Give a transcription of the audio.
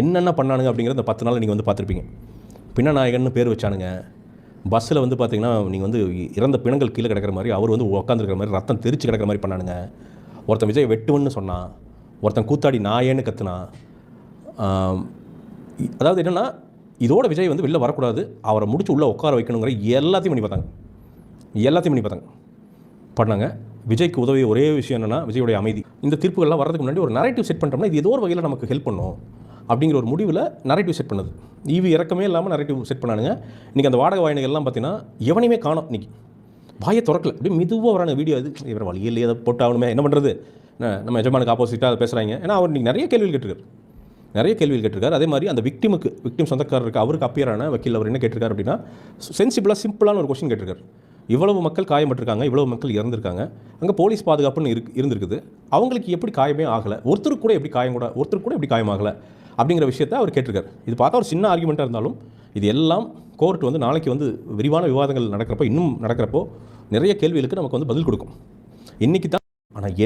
என்னென்ன பண்ணானுங்க அப்படிங்கிறத இந்த பத்து நாளில் நீங்கள் வந்து பார்த்துருப்பீங்க. பின்னநாயகன்னு பேர் வச்சானுங்க. பஸ்ஸில் வந்து பார்த்தீங்கன்னா நீங்கள் வந்து இறந்த பிணங்கள் கீழே கிடக்கிற மாதிரி அவர் வந்து உட்காந்துருக்கிற மாதிரி ரத்தம் தெரிச்சு கிடக்கிற மாதிரி பண்ணானுங்க. ஒருத்தன் விஜய் வெட்டுவன்னு சொன்னான் ஒருத்தன் கூத்தாடி நாயேன்னு கத்துனான் அதாவது என்னென்னா இதோட விஜய் வந்து வெளில வரக்கூடாது. அவரை முடிச்சு உள்ளே உட்கார வைக்கணுங்கிற எல்லாத்தையும் பண்ணி பார்த்தாங்க. எல்லாத்தையும் பண்ணி பார்த்தாங்க. பண்ணாங்க. விஜய்க்கு உதவிய ஒரே விஷயம் என்னென்னா விஜயோடைய அமைதி. இந்த தீர்ப்புகள்லாம் வரதுக்கு முன்னாடி ஒரு நரேட்டிவ் செட் பண்ணிட்டோம்னா இது ஏதோ ஒரு வகையில் நமக்கு ஹெல்ப் பண்ணும். அப்படிங்கிற ஒரு முடிவில் நரேட்டிவ் செட் பண்ணுது. ஈவி இறக்கமே இல்லாமல் நரேட்டிவ் செட் பண்ணானுங்க. இன்றைக்கி அந்த வாடகை வாயினைகள்லாம் பார்த்தீங்கன்னா எவனையுமே காணும் இன்றைக்கி வாயை திறக்கல. அப்படியே மெதுவாக வரான வீடியோ இது இவர் வழியில் எதை போட்டாகணுமே என்ன பண்ணுறது நம்ம எஜமானுக்கு ஆப்போசிட்டாக பேசுகிறாங்க ஏன்னா அவர் இன்னைக்கு நிறைய கேள்விகள் கேட்டிருக்காரு. நிறைய கேள்விகள் கேட்டிருக்காரு. அதே மாதிரி அந்த விக்டிமுக்கு விக்டிம் சொந்தக்காரருக்கு அவருக்கு அப்பியரான வக்கீல் அவர் என்ன கேட்டிருக்காரு அப்படின்னா சென்சிபிளாக சிம்பிளான ஒரு கொஷின் கேட்டிருக்காரு. இவ்வளவு மக்கள் காயப்பட்டிருக்காங்க இவ்வளவு மக்கள் இறந்துருக்காங்க. அங்கே போலீஸ் பாதுகாப்புன்னு இருக்கு இருந்திருக்குது. அவங்களுக்கு எப்படி காயமே ஆகலை? ஒருத்தருக்கு கூட எப்படி காயம் கூட ஒருத்தருக்கு கூட எப்படி காயமாகலை அப்படிங்கிற விஷயத்தை அவர் கேட்டிருக்காரு. இது பார்த்தா ஒரு சின்ன ஆர்குமெண்ட்டாக இருந்தாலும் இது எல்லாம் கோர்ட் வந்து நாளைக்கு வந்து விரிவான விவாதங்கள் நடக்கிறப்போ இன்னும் நடக்கிறப்போ நிறைய கேள்விகளுக்கு நமக்கு வந்து பதில் கொடுக்கும். இன்றைக்கி தான் ஆனால் என்ன